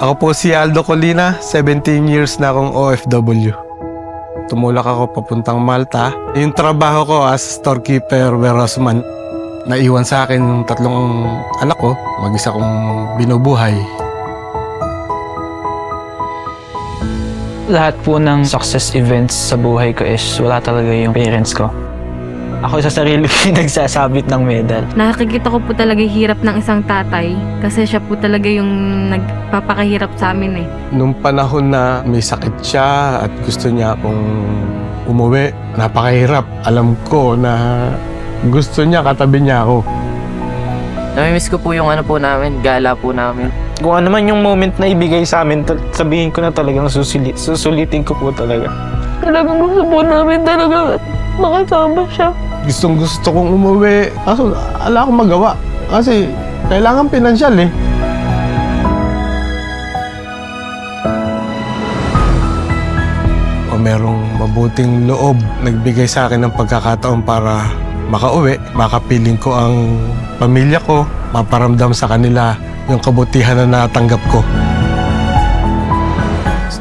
Ako po si Aldo Colina, 17 years na akong OFW. Tumulak ako papuntang Malta. Yung trabaho ko as storekeeper warehouse man. Naiwan sa akin yung tatlong anak ko, mag-isa kong binubuhay. Lahat po ng success events sa buhay ko is wala talaga yung parents ko. Ako sa sarili ko yung nagsasabit ng medal. Nakikita ko po talaga yung hirap ng isang tatay kasi siya po talaga yung nagpapakahirap sa amin eh. Nung panahon na may sakit siya at gusto niya akong umuwi, napakahirap. Alam ko na gusto niya katabi niya ako. Namimiss ko po yung ano po namin, gala po namin. Kung ano man yung moment na ibigay sa amin, sabihin ko na talagang susulit, susulitin ko po talaga. Talagang gusto po namin talaga makasama siya. Gustong gusto kong umuwi. Kaso ala akong magawa. Kasi kailangan pinansyal eh. O merong mabuting loob nagbigay sa akin ng pagkakataon para makauwi, makapiling ko ang pamilya ko, maparamdam sa kanila yung kabutihan na natanggap ko.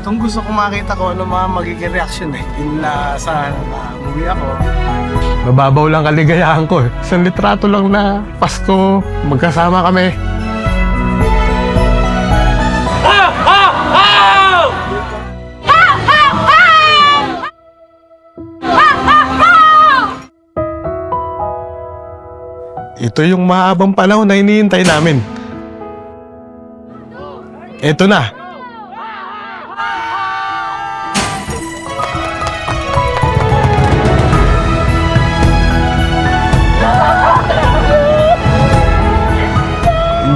Gustong gusto ko makita ko ano mga magiging reaction eh. Inaasahan na umuwi ako. Mababaw lang kaligayahan ko eh. Isang litrato lang na Pasko, magkasama kami. Ito yung mahabang panahon na hinihintay namin. Ito na.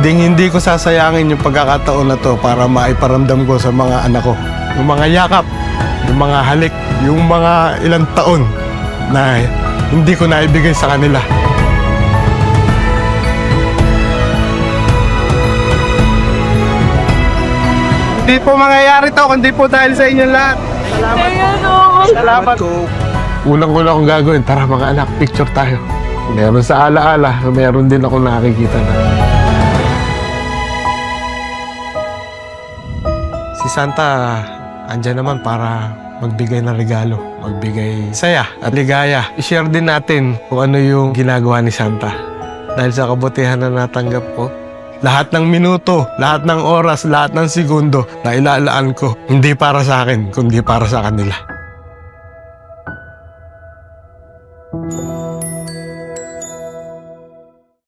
Hindi hindi ko sasayangin yung pagkakataon na to para maiparamdam ko sa mga anak ko. Yung mga yakap, yung mga halik, yung mga ilang taon na hindi ko naibigay sa kanila. Hindi po mangyayari to kundi po dahil sa inyo lahat. Salamat. Salamat. Unang-una akong gagawin, tara mga anak, picture tayo. Meron sa alaala, meron din ako nakikita na. Santa andyan naman para magbigay ng regalo, magbigay saya at ligaya. I-share din natin kung ano yung ginagawa ni Santa. Dahil sa kabutihan na natanggap ko, lahat ng minuto, lahat ng oras, lahat ng segundo na ilalaan ko, hindi para sa akin, kundi para sa kanila.